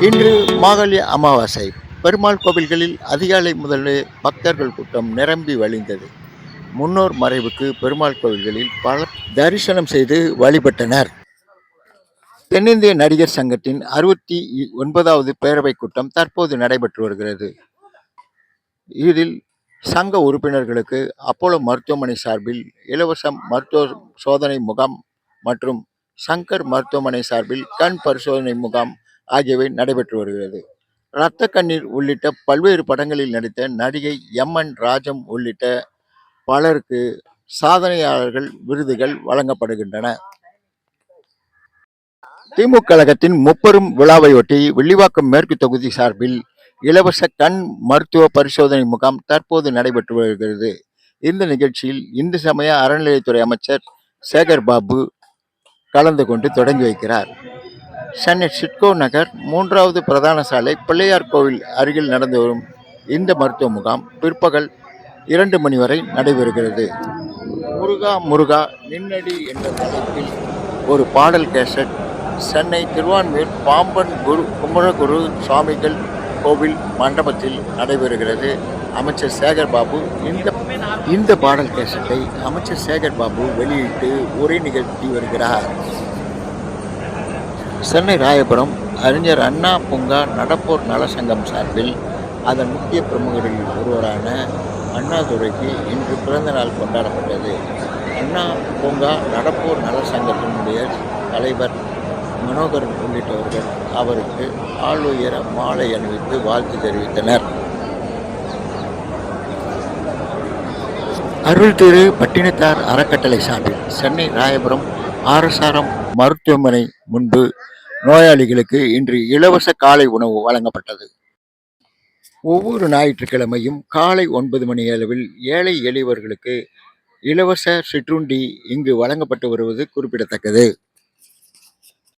இன்று மாகல்ய அமாவாசை. பெருமாள் கோவில்களில் அதிகாலை முதலே பக்தர்கள் கூட்டம் நிரம்பி வழிந்தது. முன்னோர் மறைவுக்கு பெருமாள் கோவில்களில் பல தரிசனம் செய்து வழிபட்டனர். தென்னிந்திய நடிகர் சங்கத்தின் அறுபத்தி ஒன்பதாவது பேரவைக் கூட்டம் தற்போது நடைபெற்று வருகிறது. இதில் சங்க உறுப்பினர்களுக்கு அப்போலோ மருத்துவமனை சார்பில் இலவச மருத்துவ சோதனை முகாம் மற்றும் சங்கர் மருத்துவமனை சார்பில் கண் பரிசோதனை முகாம் ஆகியவை நடைபெற்று வருகிறது. இரத்த கண்ணீர் உள்ளிட்ட பல்வேறு படங்களில் நடித்த நடிகை எம் என் ராஜம் உள்ளிட்ட பலருக்கு சாதனையாளர்கள் விருதுகள் வழங்கப்படுகின்றன. திமுக கழகத்தின் முப்பெரும் விழாவையொட்டி வெள்ளிவாக்கம் மேற்கு தொகுதி சார்பில் இலவச கண் மருத்துவ பரிசோதனை முகாம் தற்போது நடைபெற்று வருகிறது. இந்த நிகழ்ச்சியில் இந்து சமய அறநிலையத்துறை அமைச்சர் சேகர் பாபு கலந்து கொண்டு தொடங்கி வைக்கிறார். சென்னை சிட்கோ நகர் மூன்றாவது பிரதான சாலை பிள்ளையார் கோவில் அருகில் நடந்து வரும் இந்த மருத்துவ முகாம் பிற்பகல் இரண்டு மணி வரை நடைபெறுகிறது. முருகா முருகா நின்னடி என்ற தலைப்பில் ஒரு பாடல் கேசட். சென்னை திருவான்மூர் பாம்பன் குரு குமரகுரு சுவாமிகள் கோவில் மண்டபத்தில் நடைபெறுகிறது. அமைச்சர் சேகர் பாபு இந்த இந்த பாடல் கேசட்டை அமைச்சர் சேகர் பாபு வெளியிட்டு உரை நிகழ்த்தி வருகிறார். சென்னை ராயபுரம் அறிஞர் அண்ணா பூங்கா நடப்போர் நலசங்கம் சார்பில் அதன் முக்கிய பிரமுகரில் ஒருவரான அண்ணாதுரைக்கு இன்று பிறந்த நாள் கொண்டாடப்பட்டது. அண்ணா பூங்கா நடப்போர் நலசங்கத்தினுடைய தலைவர் மனோகரன் உள்ளிட்டவர்கள் அவருக்கு ஆளுயர மாலை அணிவித்து வாழ்த்து தெரிவித்தனர். அருள் திரு பட்டினத்தார் அறக்கட்டளை சார்பில் சென்னை ராயபுரம் ஆரசாரம் மருத்துவமனை முன்பு நோயாளிகளுக்கு இன்று இலவச காலை உணவு வழங்கப்பட்டது. ஒவ்வொரு ஞாயிற்றுக்கிழமையும் காலை ஒன்பது மணி அளவில் ஏழை எளியவர்களுக்கு இலவச சிற்றுண்டி இங்கு வழங்கப்பட்டு வருவது குறிப்பிடத்தக்கது.